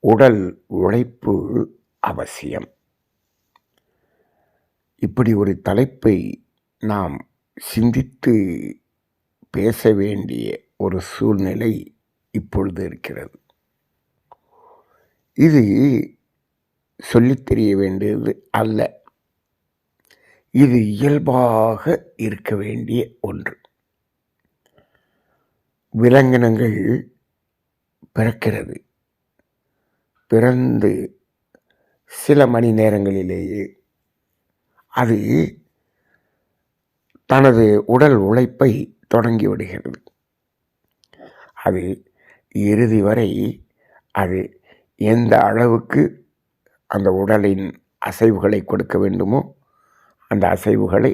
உடல் உழைப்பு அவசியம். இப்படி ஒரு தலைப்பை நாம் சிந்தித்து பேச வேண்டிய ஒரு சூழ்நிலை இப்பொழுது இருக்கிறது. இது சொல்லித் தெரிய வேண்டியது அல்ல. இது இயல்பாக இருக்க வேண்டிய ஒன்று. விலங்கினங்கள் பிறக்கிறது. பிறந்து சில மணி நேரங்களிலேயே அது தனது உடல் உழைப்பை தொடங்கிவிடுகிறது அது இறுதி வரை அது எந்த அளவுக்கு அந்த உடலின் அசைவுகளை கொடுக்க வேண்டுமோ அந்த அசைவுகளை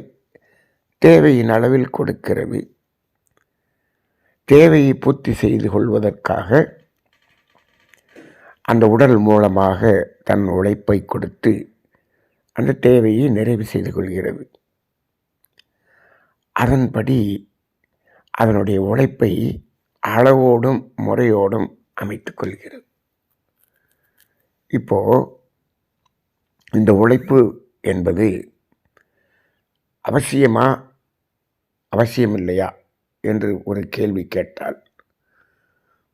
தேவையின் அளவில் கொடுக்கிறது. தேவையை பூர்த்தி செய்து கொள்வதற்காக அந்த உடல் மூலமாக தன் உழைப்பை கொடுத்து அந்த தேவையை நிறைவு செய்து கொள்கிறது. அதன்படி அதனுடைய உழைப்பை அளவோடும் முறையோடும் அமைத்து கொள்கிறது. இப்போது இந்த உழைப்பு என்பது அவசியமா அவசியமில்லையா என்று ஒரு கேள்வி கேட்டால்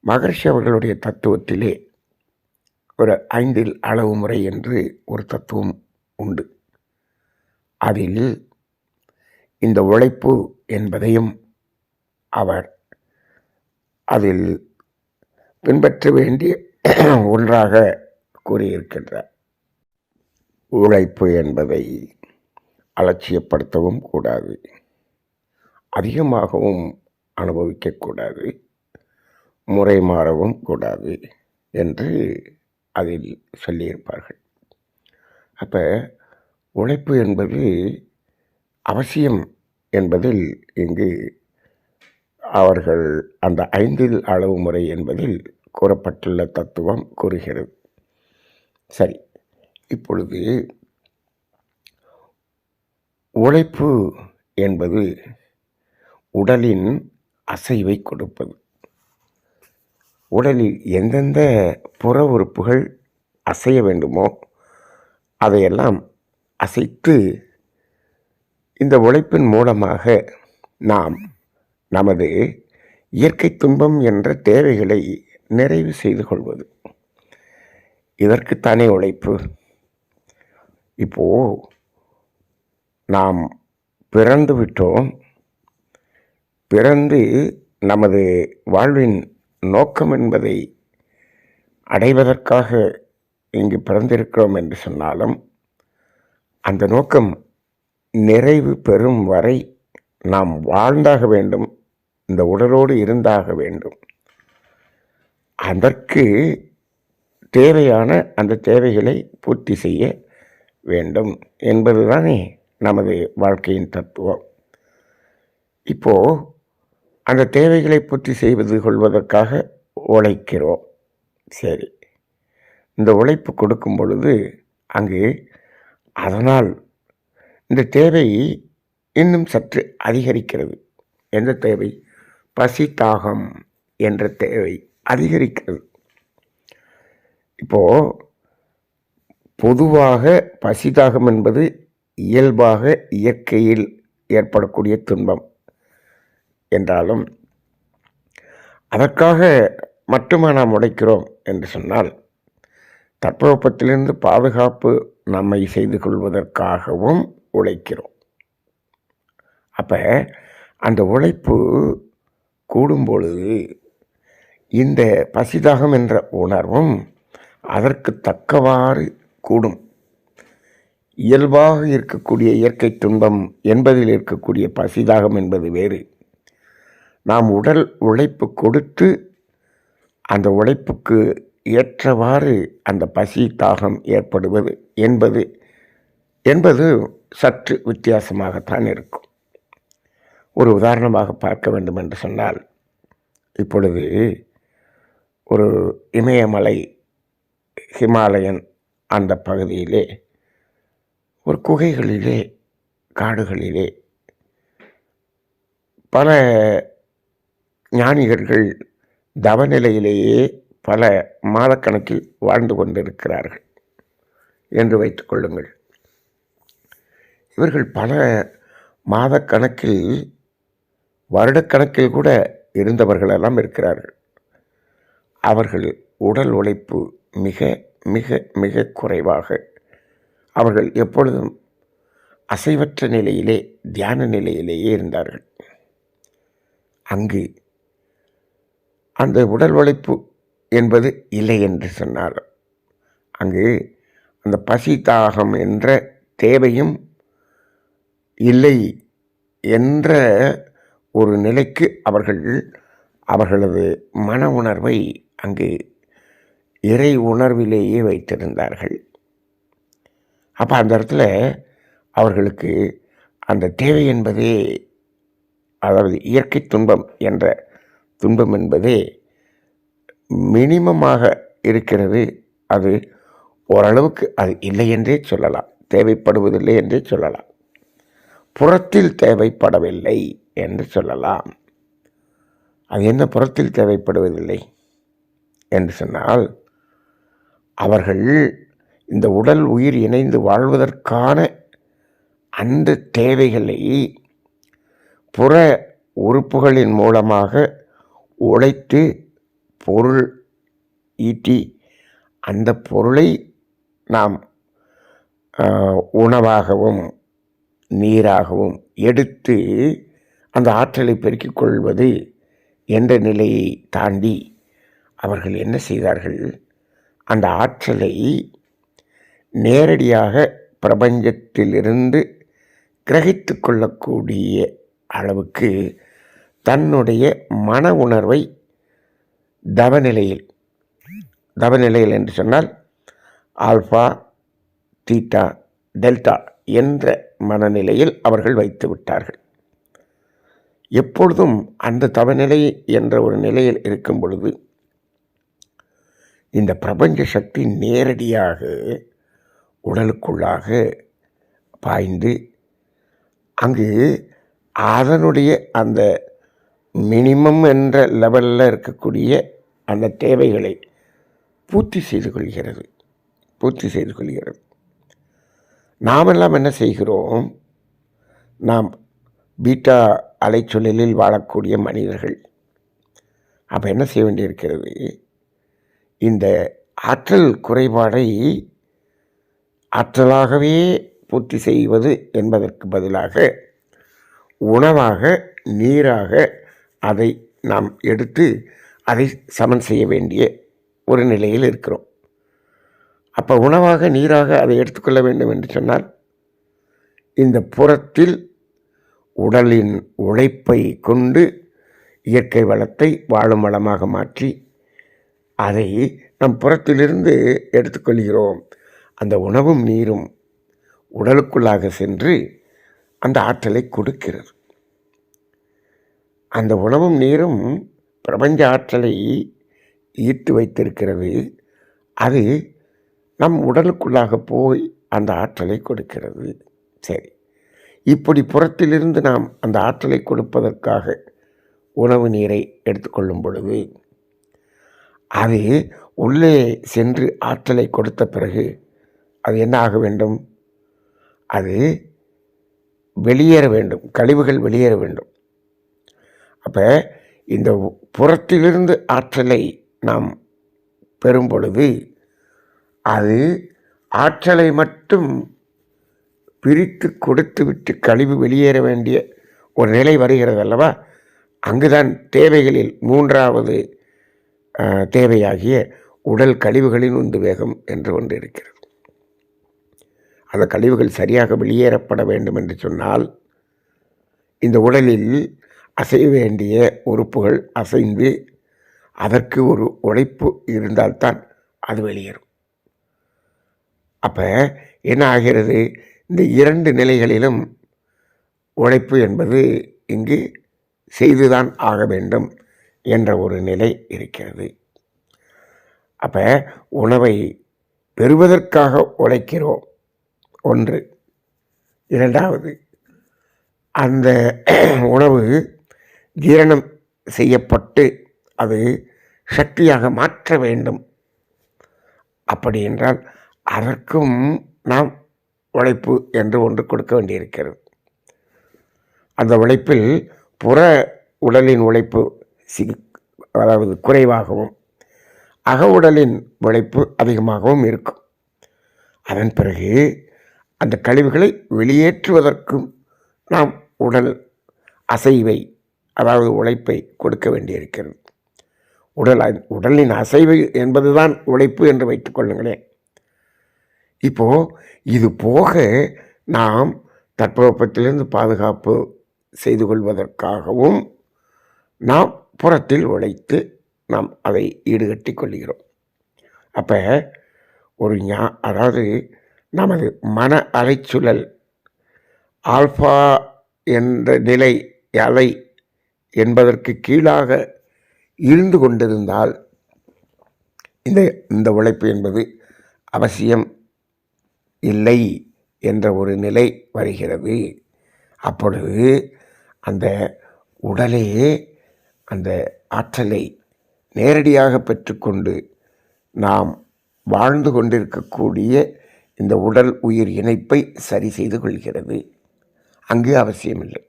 மகர்ஷி அவர்களுடைய தத்துவத்திலே ஒரு ஐந்தில் அளவு முறை என்று ஒரு தத்துவம் உண்டு. அதில் இந்த உழைப்பு என்பதையும் அவர் அதில் பின்பற்ற வேண்டிய ஒன்றாக கூறியிருக்கின்றார். உழைப்பு என்பதை அலட்சியப்படுத்தவும் கூடாது. அதிகமாகவும் அனுபவிக்கக்கூடாது முறை மாறவும் கூடாது என்று அதில் சொல்லியிருப்பார்கள். அப்போ உழைப்பு என்பது அவசியம் என்பதில் இங்கு அவர்கள் அந்த ஐந்தில் அளவு முறை என்பதில் கூறப்பட்டுள்ள தத்துவம் கூறுகிறது. சரி இப்பொழுது உழைப்பு என்பது உடலின் அசைவை கொடுப்பது. உடலில் எந்தெந்த புற உறுப்புகள் அசைய வேண்டுமோ அதையெல்லாம் அசைத்து இந்த உழைப்பின் மூலமாக நாம் நமது இயற்கை துன்பம் என்ற தேவைகளை நிறைவு செய்து கொள்வது. இதற்குத்தானே உழைப்பு. இப்போ நாம் பிறந்து விட்டோம். பிறந்து நமது வாழ்வின் நோக்கம் என்பதை அடைவதற்காக இங்கு பிறந்திருக்கிறோம் என்று சொன்னாலும் அந்த நோக்கம் நிறைவு பெறும் வரை நாம் வாழ்ந்தாக வேண்டும் இந்த உடலோடு இருந்தாக வேண்டும். அதற்கு தேவையான அந்த தேவைகளை பூர்த்தி செய்ய வேண்டும் என்பதுதானே நமது வாழ்க்கையின் தத்துவம். இப்போது அந்த தேவைகளை பூர்த்தி செய்வது கொள்வதற்காக உழைக்கிறோம். சரி. இந்த உழைப்பு கொடுக்கும் பொழுது அங்கு அதனால் இந்த தேவை இன்னும் சற்று அதிகரிக்கிறது. எந்த தேவை? பசி தாகம் என்ற தேவை அதிகரிக்கிறது. இப்போது பொதுவாக பசிதாகம் என்பது இயல்பாக இயற்கையில் ஏற்படக்கூடிய துன்பம். என்றாலும் அதற்காக மட்டுமா நாம் உடைக்கிறோம் என்று சொன்னால் தட்பவெப்பத்திலிருந்து பாதுகாப்பு நம்மை செய்து கொள்வதற்காகவும் உழைக்கிறோம். அப்போ அந்த உழைப்பு கூடும் பொழுது இந்த பசிதாகம் என்ற உணர்வும் அதற்கு தக்கவாறு கூடும். இயல்பாக இருக்கக்கூடிய இயற்கை துன்பம் என்பதில் இருக்கக்கூடிய பசிதாகம் என்பது வேறு. நாம் உடல் உழைப்பு கொடுத்து அந்த உழைப்புக்கு ஏற்றவாறு அந்த பசி தாகம் ஏற்படுவது என்பது என்பது சற்று வித்தியாசமாகத்தான் இருக்கும். ஒரு உதாரணமாக பார்க்க வேண்டும் என்று சொன்னால் இப்பொழுது ஒரு இமயமலை ஹிமாலயன் அந்த பகுதியிலே ஒரு குகைகளிலே காடுகளிலே பல ஞானிகர்கள் தவநிலையிலேயே பல மாதக்கணக்கில் வாழ்ந்து கொண்டிருக்கிறார்கள் என்று வைத்துக்கொள்ளுங்கள் இவர்கள் பல மாதக்கணக்கில் வருடக்கணக்கில் கூட இருந்தவர்களெல்லாம் இருக்கிறார்கள். அவர்கள் உடல் உழைப்பு மிக மிக மிக குறைவாக அவர்கள் எப்பொழுதும் அசைவற்ற நிலையிலே தியான நிலையிலேயே இருந்தார்கள். அங்கு அந்த உடல் உழைப்பு என்பது இல்லை என்று சொன்னாலும் அங்கு அந்த பசி தாகம் என்ற தேவையும் இல்லை என்ற ஒரு நிலைக்கு அவர்கள் அவர்களது மன உணர்வை அங்கு இறை உணர்விலேயே வைத்திருந்தார்கள். அப்போ அந்த இடத்துல அவர்களுக்கு அந்த தேவை என்பதே அதாவது இயற்கை துன்பம் என்ற துன்பம் என்பதே மினிமமாக இருக்கிறது. அது ஓரளவுக்கு அது இல்லை என்றே சொல்லலாம். தேவைப்படுவதில்லை என்றே சொல்லலாம். புறத்தில் தேவைப்படவில்லை என்று சொல்லலாம். அது என்ன புறத்தில் தேவைப்படுவதில்லை என்று சொன்னால் அவர்கள் இந்த உடல் உயிர் இணைந்து வாழ்வதற்கான அந்த தேவைகளை புற உறுப்புகளின் மூலமாக உழைத்து பொருள் ஈட்டி அந்த பொருளை நாம் உணவாகவும் நீராகவும் எடுத்து அந்த ஆற்றலை பெருக்கிக் கொள்வது என்ற நிலையை தாண்டி அவர்கள் என்ன செய்தார்கள்? அந்த ஆற்றலை நேரடியாக பிரபஞ்சத்திலிருந்து கிரகித்து கொள்ளக்கூடிய அளவுக்கு தன்னுடைய மன உணர்வை தவநிலையில் தவநிலையில் என்று சொன்னால் ஆல்ஃபா தீட்டா டெல்டா என்ற மனநிலையில் அவர்கள் வைத்து விட்டார்கள். எப்பொழுதும் அந்த தவநிலை என்ற ஒரு நிலையில் இருக்கும் பொழுது இந்த பிரபஞ்ச சக்தி நேரடியாக உடலுக்குள்ளாக பாய்ந்து அங்கு அதனுடைய அந்த மினிமம் என்ற லெவலில் இருக்கக்கூடிய அந்த தேவைகளை பூர்த்தி செய்து கொள்கிறது. பூர்த்தி செய்து கொள்கிறது. நாமெல்லாம் என்ன செய்கிறோம்? நாம் பீட்டா அலைச்சொல்லில் வாழக்கூடிய மனிதர்கள். அப்போ என்ன செய்ய வேண்டியிருக்கிறது? இந்த ஆற்றல் குறைபாடை ஆற்றலாகவே பூர்த்தி செய்வது என்பதற்கு பதிலாக உணவாக நீராக அதை நாம் எடுத்து அதை சமன் செய்ய வேண்டிய ஒரு நிலையில் இருக்கிறோம். அப்போ உணவாக நீராக அதை எடுத்துக்கொள்ள வேண்டும் என்று சொன்னால் இந்த புறத்தில் உடலின் உழைப்பை கொண்டு இயற்கை வளத்தை வாழும் வளமாக மாற்றி அதை நம் புறத்திலிருந்து எடுத்துக்கொள்கிறோம். அந்த உணவும் நீரும் உடலுக்குள்ளாக சென்று அந்த ஆற்றலை கொடுக்கிறது. அந்த உணவும் நீரும் பிரபஞ்ச ஆற்றலை ஈர்த்து வைத்திருக்கிறது. அது நம் உடலுக்குள்ளாக போய் அந்த ஆற்றலை கொடுக்கிறது. சரி. இப்படி புறத்திலிருந்து நாம் அந்த ஆற்றலை கொடுப்பதற்காக உணவு நீரை எடுத்துக்கொள்ளும் பொழுது அது உள்ளே சென்று ஆற்றலை கொடுத்த பிறகு அது என்ன ஆக வேண்டும்? அது வெளியேற வேண்டும். கழிவுகள் வெளியேற வேண்டும். அப்போ இந்த புறத்திலிருந்து ஆற்றலை நாம் பெறும் பொழுது அது ஆற்றலை மட்டும் பிரித்து கொடுத்து விட்டு கழிவு வெளியேற வேண்டிய ஒரு நிலை வருகிறது அல்லவா அங்குதான் தேவைகளில் மூன்றாவது தேவையாகிய உடல் கழிவுகளின் உந்து வேகம் என்று ஒன்று இருக்கிறது. அந்த கழிவுகள் சரியாக வெளியேறப்பட வேண்டும் என்று சொன்னால் இந்த உடலில் அசைய வேண்டிய உறுப்புகள் அசைந்து அதற்கு ஒரு உழைப்பு இருந்தால்தான் அது வெளியேறும். அப்போ என்ன ஆகிறது? இந்த இரண்டு நிலைகளிலும் உழைப்பு என்பது இங்கு செய்துதான் ஆக வேண்டும் என்ற ஒரு நிலை இருக்கிறது. அப்போ உணவை பெறுவதற்காக உழைக்கிறோம். ஒன்று. இரண்டாவது அந்த உணவு ஜீரணம் செய்யப்பட்டு அது சக்தியாக மாற்ற வேண்டும். அப்படி என்றால் அதற்கும் நாம் உழைப்பு என்று ஒன்று கொடுக்க வேண்டியிருக்கிறது. அந்த உழைப்பில் புற உடலின் உழைப்பு சி அதாவது குறைவாகவும் அக உடலின் உழைப்பு அதிகமாகவும் இருக்கும். அதன் பிறகு அந்த கழிவுகளை வெளியேற்றுவதற்கும் நாம் உடல் அசைவை அதாவது உழைப்பை கொடுக்க வேண்டியிருக்கிறது. உடல் உடலின் அசைவு என்பதுதான் உழைப்பு என்று வைத்துக்கொள்ளுங்களேன் இப்போது இது போக நாம் தட்பவெப்பத்திலிருந்து பாதுகாப்பு செய்து கொள்வதற்காகவும் நாம் புறத்தில் உழைத்து நாம் அதை ஈடுகட்டி கொள்கிறோம். அப்போ ஒரு ஞா அதாவது நமது மன அலைச்சுழல் ஆல்ஃபா என்ற நிலை அலை என்பதற்கு கீழாக இருந்து கொண்டிருந்தால் இந்த இந்த உழைப்பு என்பது அவசியம் இல்லை என்ற ஒரு நிலை வருகிறது. அப்பொழுது அந்த உடலே அந்த ஆற்றலை நேரடியாக பெற்றுக்கொண்டு நாம் வாழ்ந்து கொண்டிருக்கக்கூடிய இந்த உடல் உயிர் இணைப்பை சரி செய்து கொள்கிறது. அங்கு அவசியமில்லை.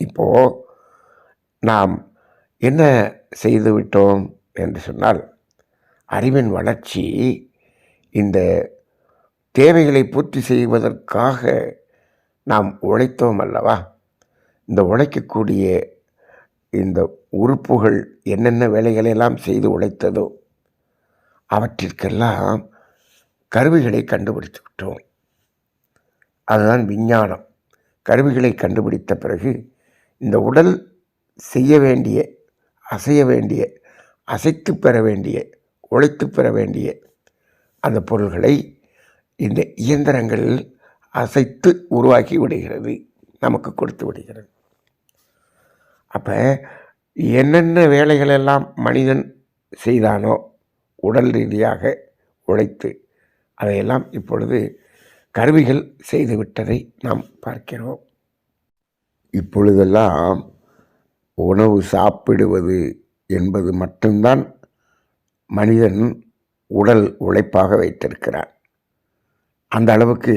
இப்போ நாம் என்ன செய்து விட்டோம் என்று சொன்னால் அறிவின் வளர்ச்சி இந்த தேவைகளை பூர்த்தி செய்வதற்காக நாம் உழைத்தோம் அல்லவா? இந்த உழைக்கக்கூடிய இந்த உறுப்புகள் என்னென்ன வேலைகளெல்லாம் செய்து உழைத்ததோ அவற்றிற்கெல்லாம் கருவிகளை கண்டுபிடித்து விட்டோம். அதுதான் விஞ்ஞானம். கருவிகளை கண்டுபிடித்த பிறகு இந்த உடல் செய்ய வேண்டிய அசைய வேண்டிய அசைத்து பெற வேண்டிய உழைத்து பெற வேண்டிய அந்த பொருள்களை இந்த இயந்திரங்கள் அசைத்து உருவாக்கி விடுகிறது நமக்கு கொடுத்து விடுகிறது. அப்போ என்னென்ன வேலைகளெல்லாம் மனிதன் செய்தானோ உடல் ரீதியாக உழைத்து அதையெல்லாம் இப்பொழுது கருவிகள் செய்துவிட்டதை நாம் பார்க்கிறோம். இப்பொழுதெல்லாம் உணவு சாப்பிடுவது என்பது மட்டும்தான் மனிதன் உடல் உழைப்பாக வைத்திருக்கிறான். அந்த அளவுக்கு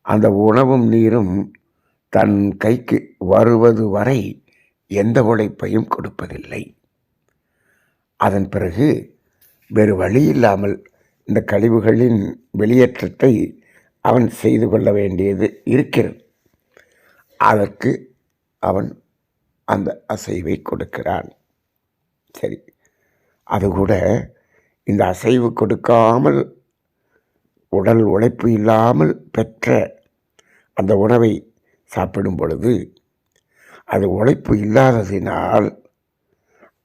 அந்த உணவும் நீரும் தன் கைக்கு வருவது வரை எந்த உழைப்பையும் கொடுப்பதில்லை. அதன் பிறகு வேறு வழி இல்லாமல் இந்த கழிவுகளின் வெளியேற்றத்தை அவன் செய்து கொள்ள வேண்டியது இருக்கிறது. அதற்கு அவன் அந்த அசைவை கொடுக்கிறான். சரி. அது கூட இந்த அசைவு கொடுக்காமல் உடல் உழைப்பு இல்லாமல் பெற்ற அந்த உணவை சாப்பிடும் பொழுது அது உழைப்பு இல்லாததினால்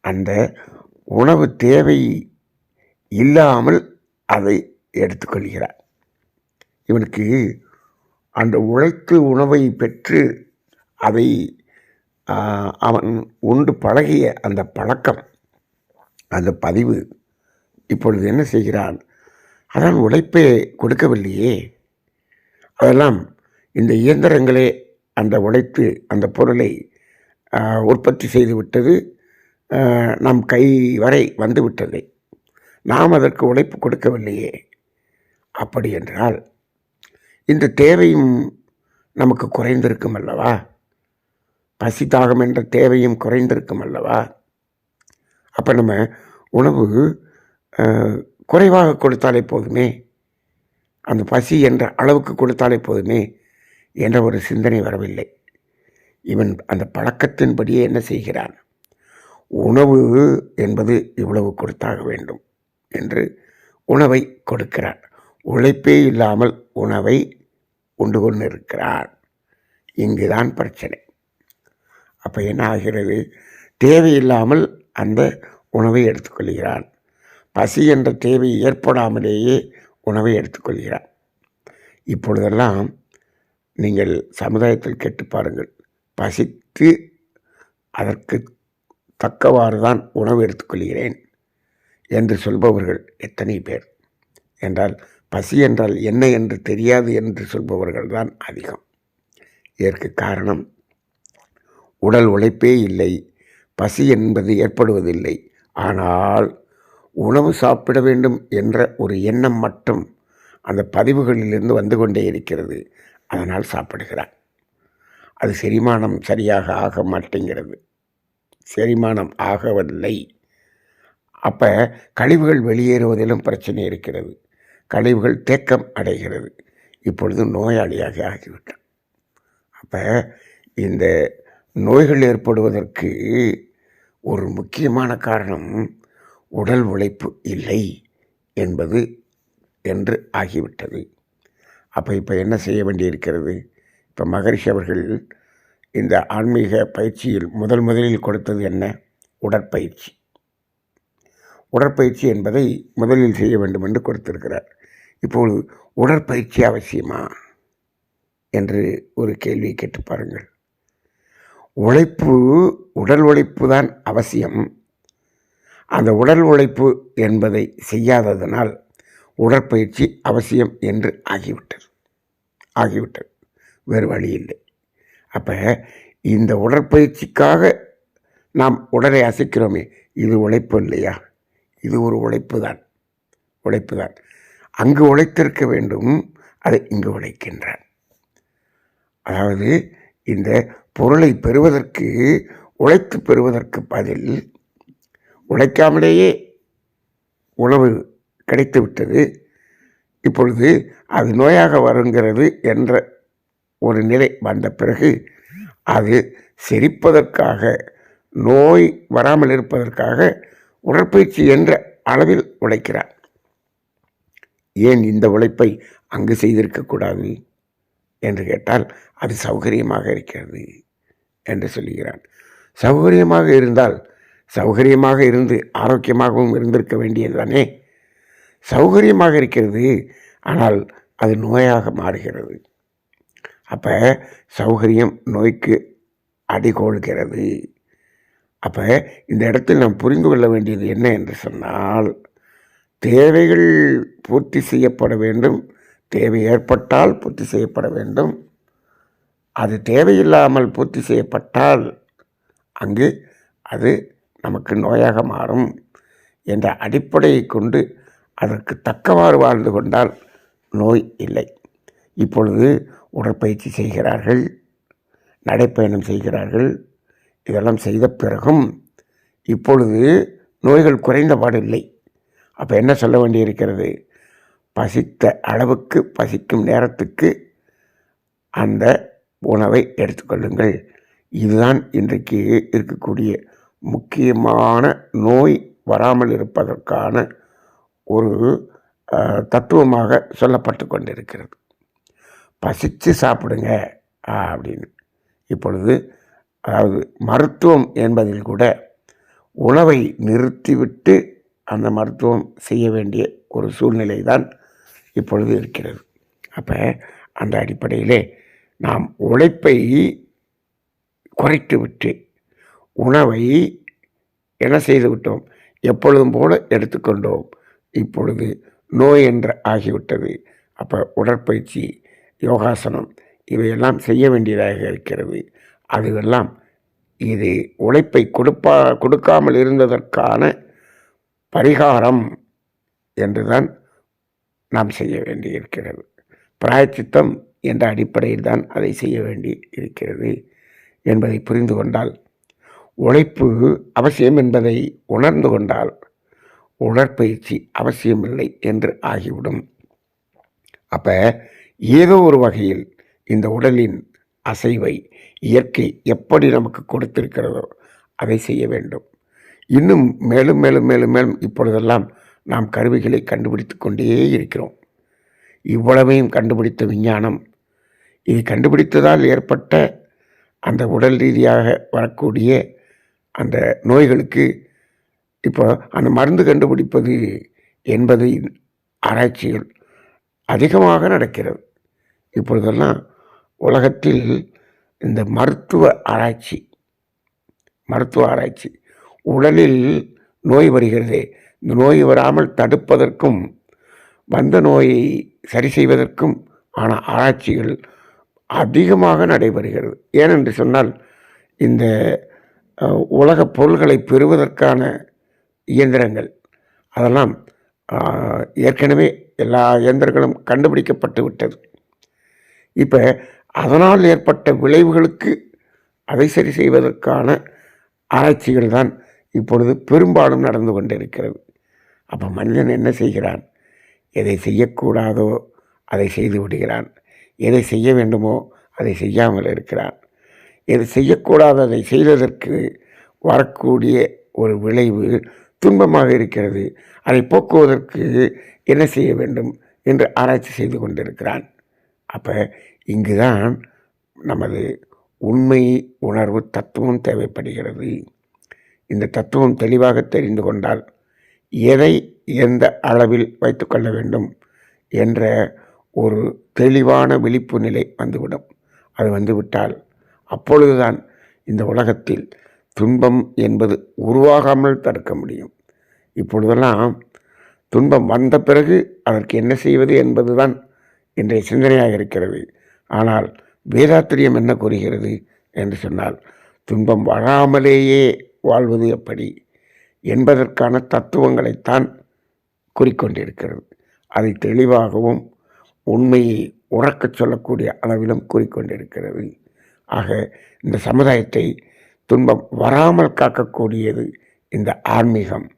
அந்த உணவு தேவை இல்லாமல் அதை எடுத்துக்கொள்கிறார். இவனுக்கு அந்த உழைத்து உணவை பெற்று அதை அவன் உண்டு பழகிய அந்த பழக்கம் அந்த பதிவு இப்பொழுது என்ன செய்கிறான்? அதான் உழைப்பே கொடுக்கவில்லையே. அதெல்லாம் இந்த இயந்திரங்களே அந்த உழைத்து அந்த பொருளை உற்பத்தி செய்துவிட்டது நம் கை வரை வந்துவிட்டது நாம் அதற்கு உழைப்பு கொடுக்கவில்லையே. அப்படி என்றால் இந்த தேவையும் நமக்கு குறைந்திருக்கும் அல்லவா? பசி தாகம் என்ற தேவையும் குறைந்திருக்கும் அல்லவா? அப்போ நம்ம உணவு குறைவாக கொடுத்தாலே போதுமே? அந்த பசி என்ற அளவுக்கு கொடுத்தாலே போதுமே? என்ற ஒரு சிந்தனை வரவில்லை. இவன் அந்த பழக்கத்தின்படியே என்ன செய்கிறான்? உணவு என்பது இவ்வளவு கொடுத்தாக வேண்டும் என்று உணவை கொடுக்கிறான். உழைப்பே இல்லாமல் உணவை உண்டு கொண்டு இருக்கிறான் இங்குதான் பிரச்சனை. அப்போ என்ன ஆகிறது? தேவையில்லாமல் அந்த உணவை எடுத்துக்கொள்கிறான். பசி என்ற தேவை ஏற்படாமலேயே உணவை எடுத்துக்கொள்கிறான். இப்பொழுதெல்லாம் நீங்கள் சமுதாயத்தில் கேட்டு பாருங்கள். பசித்து அதற்கு தக்கவாறு தான் உணவு எடுத்துக்கொள்கிறேன் என்று சொல்பவர்கள் எத்தனை பேர்? என்றால் பசி என்றால் என்ன என்று தெரியாது என்று சொல்பவர்கள் தான் அதிகம். இதற்கு காரணம் உடல் உழைப்பே இல்லை. பசி என்பது ஏற்படுவதில்லை. ஆனால் உணவு சாப்பிட வேண்டும் என்ற ஒரு எண்ணம் மட்டும் அந்த பதிவுகளிலிருந்து வந்து கொண்டே இருக்கிறது. அதனால் சாப்பிடுகிறார் அது செரிமானம் சரியாக ஆக மாட்டேங்கிறது. செரிமானம் ஆகவில்லை. அப்போ கழிவுகள் வெளியேறுவதிலும் பிரச்சனை இருக்கிறது. கழிவுகள் தேக்கம் அடைகிறது. இப்பொழுது நோயாளியாக ஆகிவிட்டான். அப்போ இந்த நோய்கள் ஏற்படுவதற்கு ஒரு முக்கியமான காரணம் உடல் உழைப்பு இல்லை என்பது என்று ஆகிவிட்டது. அப்போ இப்போ என்ன செய்ய வேண்டியிருக்கிறது? இப்போ மகரிஷி அவர்கள் இந்த ஆன்மீக பயிற்சியில் முதல் முதலில் கொடுத்தது என்ன? உடற்பயிற்சி. உடற்பயிற்சி என்பதை முதலில் செய்ய வேண்டும் என்று கொடுத்திருக்கிறார். இப்பொழுது உடற்பயிற்சி அவசியமா? என்று ஒரு கேள்வியை கேட்டு பாருங்கள். உழைப்பு உடல் உழைப்பு தான் அவசியம். அந்த உடல் உழைப்பு என்பதை செய்யாததனால் உடற்பயிற்சி அவசியம் என்று ஆகிவிட்டது. ஆகிவிட்டது. வேறு வழி இல்லை. அப்போ இந்த உடற்பயிற்சிக்காக நாம் உடலை அசைக்கிறோமே இது உழைப்பு இல்லையா? இது ஒரு உழைப்பு தான். உழைப்பு தான். அங்கு உழைத்திருக்க வேண்டும் அதை இங்கு உழைக்கின்றார் அதாவது இந்த பொருளை பெறுவதற்கு உழைத்து பெறுவதற்கு பதில் உழைக்காமலேயே உணவு கிடைத்துவிட்டது இப்பொழுது அது நோயாக வருங்கிறது என்ற ஒரு நிலை வந்த பிறகு அது செரிப்பதற்காக நோய் வராமல் இருப்பதற்காக உடற்பயிற்சி என்ற அளவில் உழைக்கிறார். ஏன் இந்த உழைப்பை அங்கு செய்திருக்கக்கூடாது என்று கேட்டால் அது சௌகரியமாக இருக்கிறது. என்று சொல்லுகிறான். சௌகரியமாக இருந்தால் சௌகரியமாக இருந்து ஆரோக்கியமாகவும் இருந்திருக்க வேண்டியது தானே சௌகரியமாக இருக்கிறது ஆனால் அது நோயாக மாறுகிறது. அப்போ சௌகரியம் நோய்க்கு அடிகோள்கிறது அப்போ இந்த இடத்தில் நாம் புரிந்து கொள்ள வேண்டியது என்ன என்று சொன்னால் தேவைகள் பூர்த்தி செய்யப்பட வேண்டும் தேவை ஏற்பட்டால் பூர்த்தி செய்யப்பட வேண்டும் அது தேவையில்லாமல் பூர்த்தி செய்யப்பட்டால் அங்கு அது நமக்கு நோயாக மாறும் என்ற அடிப்படையை கொண்டு அதற்கு தக்கவாறு வாழ்ந்து கொண்டால் நோய் இல்லை. இப்பொழுது உடற்பயிற்சி செய்கிறார்கள் நடைப்பயணம் செய்கிறார்கள் இதெல்லாம் செய்த பிறகும் இப்பொழுது நோய்கள் குறைந்தபாடு இல்லை. அப்போ என்ன சொல்ல வேண்டியிருக்கிறது? பசித்த அளவுக்கு பசிக்கும் நேரத்துக்கு அந்த உணவை எடுத்துக்கொள்ளுங்கள். இதுதான் இன்றைக்கு இருக்கக்கூடிய முக்கியமான நோய் வராமல் இருப்பதற்கான ஒரு தத்துவமாக சொல்லப்பட்டு கொண்டிருக்கிறது. பசித்து சாப்பிடுங்க அப்படின்னு. இப்பொழுது அதாவது மருத்துவம் என்பதில் கூட உணவை நிறுத்திவிட்டு அந்த மருத்துவம் செய்ய வேண்டிய ஒரு சூழ்நிலை தான் இப்பொழுது இருக்கிறது. அப்போ அந்த அடிப்படையிலே நாம் உழைப்பை குறைத்துவிட்டு உணவை என்ன செய்து விட்டோம்? எப்பொழுதும் போல எடுத்துக்கொண்டோம். இப்பொழுது நோய் என்று ஆகிவிட்டது. அப்போ உடற்பயிற்சி யோகாசனம் இவையெல்லாம் செய்ய வேண்டியதாக இருக்கிறது. அதுவெல்லாம் இது உழைப்பை கொடுப்பா கொடுக்காமல் இருந்ததற்கான பரிகாரம் என்றுதான் நாம் செய்ய வேண்டியிருக்கிறது. பிராயச்சித்தம் என்ற அடிப்படையில் தான் அதை செய்ய வேண்டி இருக்கிறது என்பதை புரிந்து கொண்டால் உழைப்பு அவசியம் என்பதை உணர்ந்து கொண்டால் உடற்பயிற்சி அவசியமில்லை என்று ஆகிவிடும். அப்போ ஏதோ ஒரு வகையில் இந்த உடலின் அசைவை இயற்கை எப்படி நமக்கு கொடுத்திருக்கிறதோ அதை செய்ய வேண்டும். இன்னும் மேலும் மேலும் மேலும் மேலும் இப்பொழுதெல்லாம் நாம் கருவிகளை கண்டுபிடித்து கொண்டே இருக்கிறோம். இவ்வளவையும் கண்டுபிடித்த விஞ்ஞானம். இது கண்டுபிடித்ததால் ஏற்பட்ட அந்த உடல் ரீதியாக வரக்கூடிய அந்த நோய்களுக்கு இப்போ அந்த மருந்து கண்டுபிடிப்பது என்பது ஆராய்ச்சிகள் அதிகமாக நடக்கிறது. இப்பொழுதெல்லாம் உலகத்தில் இந்த மருத்துவ ஆராய்ச்சி மருத்துவ ஆராய்ச்சி உடலில் நோய் வருகிறதே. இந்த நோய் வராமல் தடுப்பதற்கும் வந்த நோயை சரி செய்வதற்கும் ஆன ஆராய்ச்சிகள் அதிகமாக நடைபெறுகிறது. ஏனென்று சொன்னால் இந்த உலகப் பொருள்களை பெறுவதற்கான இயந்திரங்கள் அதெல்லாம் ஏற்கனவே எல்லா இயந்திரங்களும் கண்டுபிடிக்கப்பட்டு விட்டது. இப்போ அதனால் ஏற்பட்ட விளைவுகளுக்கு அதை சரி செய்வதற்கான ஆராய்ச்சிகள் தான் இப்பொழுது பெரும்பாலும் நடந்து கொண்டிருக்கிறது. அப்போ மனிதன் என்ன செய்கிறான்? எதை செய்யக்கூடாதோ அதை செய்து விடுகிறான். எதை செய்ய வேண்டுமோ அதை செய்யாமல் இருக்கிறான். எது செய்யக்கூடாததை செய்ததற்கு வரக்கூடிய ஒரு விளைவு துன்பமாக இருக்கிறது. அதை போக்குவதற்கு என்ன செய்ய வேண்டும் என்று ஆராய்ச்சி செய்து கொண்டிருக்கிறான். அப்போ இங்குதான் நமது உண்மை உணர்வு தத்துவம் தேவைப்படுகிறது. இந்த தத்துவம் தெளிவாக தெரிந்து கொண்டால் எதை எந்த அளவில் வைத்துக்கொள்ள வேண்டும் என்ற ஒரு தெளிவான விழிப்பு நிலை வந்துவிடும். அது வந்துவிட்டால் அப்பொழுதுதான் இந்த உலகத்தில் துன்பம் என்பது உருவாகாமல் தடுக்க முடியும். இப்பொழுதெல்லாம் துன்பம் வந்த பிறகு அதற்கு என்ன செய்வது என்பதுதான் இன்றைய சிந்தனையாக இருக்கிறது. ஆனால் வேதாத்திரியம் என்ன கூறுகிறது என்று சொன்னால் துன்பம் வராமலேயே வாழ்வது எப்படி? என்பதற்கான தத்துவங்களைத்தான் குறிக்கொண்டிருக்கிறது. அதை தெளிவாகவும் உண்மையை உறக்கச் சொல்லக்கூடிய அளவிலும் கூறிக்கொண்டிருக்கிறது. ஆக இந்த சமுதாயத்தை துன்பம் வராமல் காக்கக்கூடியது இந்த ஆன்மீகம்.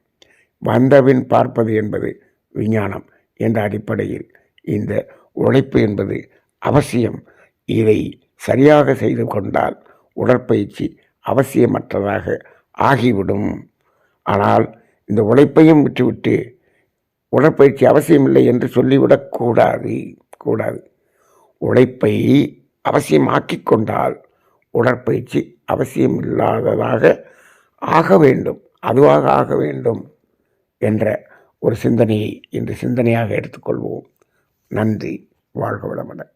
வந்தபின் பார்ப்பது என்பது விஞ்ஞானம் என்ற அடிப்படையில் இந்த உழைப்பு என்பது அவசியம். இதை சரியாக செய்து கொண்டால் உடற்பயிற்சி அவசியமற்றதாக ஆகிவிடும். ஆனால் இந்த உழைப்பையும் விட்டுவிட்டு உடற்பயிற்சி அவசியமில்லை என்று சொல்லிவிடக்கூடாது கூடாது உழைப்பை அவசியமாக்கிக் கொண்டால் உடற்பயிற்சி அவசியமில்லாததாக ஆக வேண்டும் அதுவாக ஆக வேண்டும் என்ற ஒரு சிந்தனையை இன்று சிந்தனையாக எடுத்துக்கொள்வோம் நன்றி வாழ்க வளமுடன்.